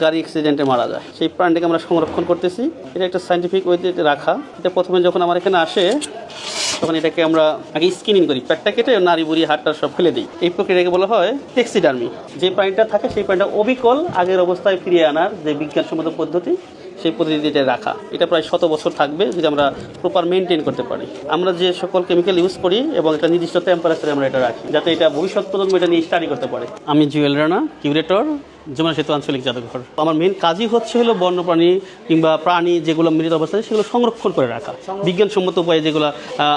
গাড়ি অ্যাক্সিডেন্টে মারা যায়। সেই প্রাণীটাকে আমরা সংরক্ষণ করতেছি। এটা একটা সাইন্টিফিক ওয়েতে রাখা। এটা প্রথমে যখন আমার এখানে আসে, তখন এটাকে আমরা আগে স্কিনিং করি। পেটটা কেটে নারী বুড়ি হাটটা সব ফেলে দিই। এই প্রক্রিয়াকে বলা হয় টেক্সিডার্মি যে প্রাণীটা থাকে, সেই প্রাণীটা অবিকল আগের অবস্থায় ফিরিয়ে আনার যে বিজ্ঞানসম্মত পদ্ধতি, সেই পদ্ধতিতে রাখা। এটা প্রায় শত বছর থাকবে যদি আমরা প্রপার মেনটেন করতে পারি। আমরা যে সকল কেমিক্যাল ইউজ করি এবং একটা নির্দিষ্ট টেম্পারেচারে আমরা এটা রাখি, যাতে এটা ভবিষ্যৎ প্রজন্ম এটা নিয়ে স্টাডি করতে পারে। আমি জুয়েল রানা কিউরেটর যমুনা সেতু আঞ্চলিক জাদুঘর। আমার মেন কাজই হচ্ছে হলো বন্যপ্রাণী কিংবা প্রাণী যেগুলো মৃত অবস্থায় সেগুলো সংরক্ষণ করে রাখা। বিজ্ঞানসম্মত উপায়ে যেগুলো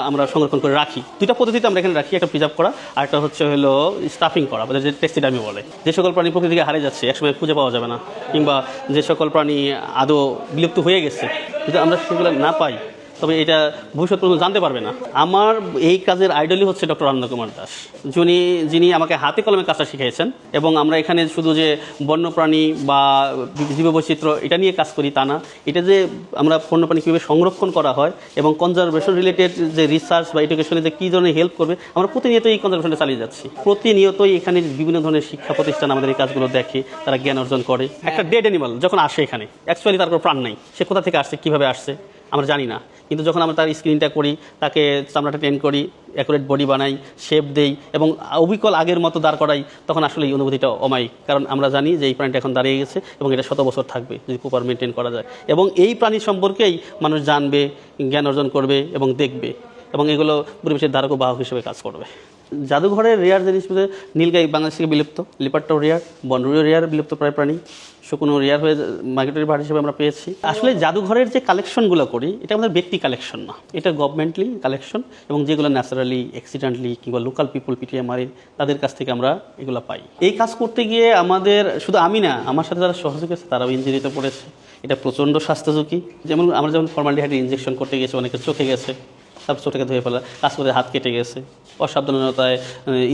আমরা সংরক্ষণ করে রাখি। দুইটা পদ্ধতিতে আমরা এখানে রাখি একটা প্রিজার্ভ করা আর একটা হচ্ছে হলো স্টাফিং করা যে টেক্সিডামি বলে। যে সকল প্রাণী প্রকৃতি থেকে হারিয়ে যাচ্ছে একসময় খুঁজে পাওয়া যাবে না কিংবা যে সকল প্রাণী আদৌ বিলুপ্ত হয়ে গেছে যদি আমরা সেগুলো না পাই তবে এটা ভবিষ্যৎ প্রজন্ম জানতে পারবে না। আমার এই কাজের আইডলই হচ্ছে ডক্টর আনন্দ কুমার দাস। যিনি যিনি আমাকে হাতে কলমে কাজটা শিখিয়েছেন এবং আমরা এখানে শুধু যে বন্যপ্রাণী বা জীববৈচিত্র্য এটা নিয়ে কাজ করি তা না, এটা যে আমরা বন্যপ্রাণী কীভাবে সংরক্ষণ করা হয় এবং কনজারভেশন রিলেটেড যে রিসার্চ বা এডুকেশনে যে কী ধরনের হেল্প করবে, আমরা প্রতিনিয়ত এই কনজারভেশনটা চালিয়ে যাচ্ছি। প্রতিনিয়তই এখানে বিভিন্ন ধরনের শিক্ষা প্রতিষ্ঠান আমাদের এই কাজগুলো দেখে, তারা জ্ঞান অর্জন করে। একটা ডেড অ্যানিমাল যখন আসে এখানে অ্যাকচুয়ালি তার কোনো প্রাণ নাই। সে কোথা থেকে আসছে, কীভাবে আসছে, আমরা জানি না। কিন্তু যখন আমরা তার স্ক্রিনটা করি, তাকে চামড়াটা টেন করি অ্যাকুরেট বডি বানাই শেপ দেই এবং অবিকল আগের মতো দাঁড় করাই, তখন আসলে এই অনুভূতিটা অমায়িক। কারণ আমরা জানি যে এই প্রাণীটা এখন দাঁড়িয়ে গেছে এবং এটা শত বছর থাকবে যদি প্রপার মেনটেন করা যায়। এবং এই প্রাণী সম্পর্কেই মানুষ জানবে, জ্ঞান অর্জন করবে এবং দেখবে এবং এগুলো পরিবেশের ধারক বাহক হিসেবে কাজ করবে। জাদুঘরের রেয়ার জিনিস নীলগাই বাংলাদেশ থেকে বিলুপ্ত লিপারটাও রেয়ার, বনরুইও রেয়ার বিলুপ্ত প্রায় প্রাণী, শুকনো রেয়ার হয়ে মার্কেটের ভাড় হিসেবে আমরা পেয়েছি। আসলে জাদুঘরের যে কালেকশনগুলো করি, এটা আমাদের ব্যক্তি কালেকশন না। এটা গভর্নমেন্টলি কালেকশন এবং যেগুলো ন্যাচারালি অ্যাক্সিডেন্টলি কিংবা লোকাল পিপল পিটিএ মারি, তাদের কাছ থেকে আমরা এগুলো পাই। এই কাজ করতে গিয়ে আমাদের, শুধু আমি না, আমার সাথে যারা সহযোগী আছে, তারাও ইঞ্জুরিতে পড়েছে। এটা প্রচণ্ড স্বাস্থ্য ঝুঁকি যেমন আমরা যেমন ফর্মালিটি ইঞ্জেকশন করতে গেছি অনেকের চোখে গেছে। তারপর চোখটাকে ধুয়ে ফেলা কাজ করে হাত কেটে গেছে অসাবধানতায়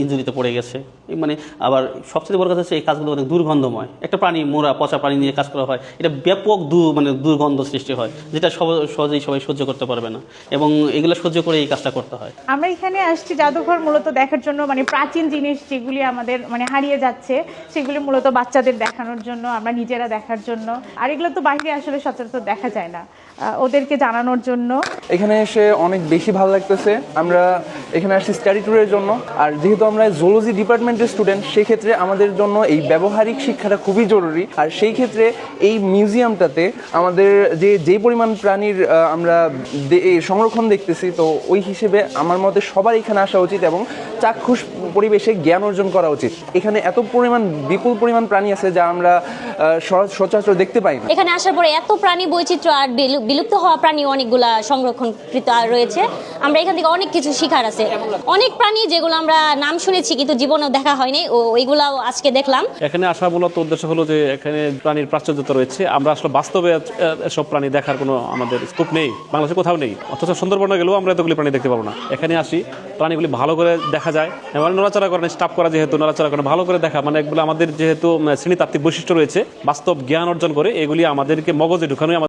ইঞ্জুরিতে পড়ে গেছে। এই মানে আবার সবচেয়ে বড় কথা হচ্ছে এই কাজগুলো অনেক দুর্গন্ধময়। একটা প্রাণী মোরা পচা প্রাণী নিয়ে কাজ করা হয় এটা ব্যাপক দু মানে দুর্গন্ধ সৃষ্টি হয় যেটা সব সহজেই সবাই সহ্য করতে পারবে না। এবং এগুলো সহ্য করে এই কাজটা করতে হয়। আমরা এখানে আসছি জাদুঘর মূলত দেখার জন্য মানে প্রাচীন জিনিস যেগুলি আমাদের মানে হারিয়ে যাচ্ছে সেগুলি মূলত বাচ্চাদের দেখানোর জন্য আমরা নিজেরা দেখার জন্য। আর এগুলো তো বাইরে আসলে সচরাচর দেখা যায় না ওদেরকে জানানোর জন্য। এখানে এসে অনেক বেশি ভালো লাগতেছে। আমরা এখানে আসছি স্টাডি ট্যুরের জন্য। আর যেহেতু আমরা জুলজি ডিপার্টমেন্টের স্টুডেন্ট সেই ক্ষেত্রে আমাদের জন্য এই ব্যবহারিক শিক্ষাটা খুবই জরুরি। আর সেই ক্ষেত্রে এই মিউজিয়ামটাতে আমাদের যে যে পরিমাণ প্রাণীর আমরা সংরক্ষণ দেখতেছি, তো ওই হিসেবে আমার মতে সবার এখানে আসা উচিত এবং চাক্ষুষ পরিবেশে জ্ঞান অর্জন করা উচিত। এখানে এত পরিমাণ, বিপুল পরিমাণ প্রাণী আছে যা আমরা সচরাচর দেখতে পাই না। এখানে আসার পরে এত প্রাণী বৈচিত্র্য আর বিলু- বিলুপ্ত হওয়া প্রাণী অনেকগুলা সংরক্ষণকৃত রয়েছে। আমরা এখান থেকে অনেক কিছু শিখার আছে। অনেক প্রাণী যেগুলো আমরা নাম শুনেছি কিন্তু জীবনেও দেখা হয়নি, ও ওইগুলাও আজকে দেখলাম। এখানে আসা মূলত উদ্দেশ্য হলো যে এখানে প্রাণীর প্রাচুর্যতা রয়েছে। আমরা আসলে বাস্তবে এসব প্রাণী দেখার কোনো আমাদের স্কোপ নেই, বাংলাদেশে কোথাও নেই। অথচ সুন্দরবনে গেলেও আমরা এতগুলি প্রাণী দেখতে পাবো না। এখানে আসি, প্রাণীগুলি ভালো করে দেখা যায়। এবং নড়াচড়া করেন স্টাফ করা যেহেতু, নড়াচড়া করে, ভালো করে দেখা মানে এগুলো আমাদের যেহেতু শ্রেণীতাত্ত্বিক বৈশিষ্ট্য রয়েছে। বাস্তব জ্ঞান অর্জন করে এগুলি আমাদেরকে মগজে ঢুকানোই আমাদের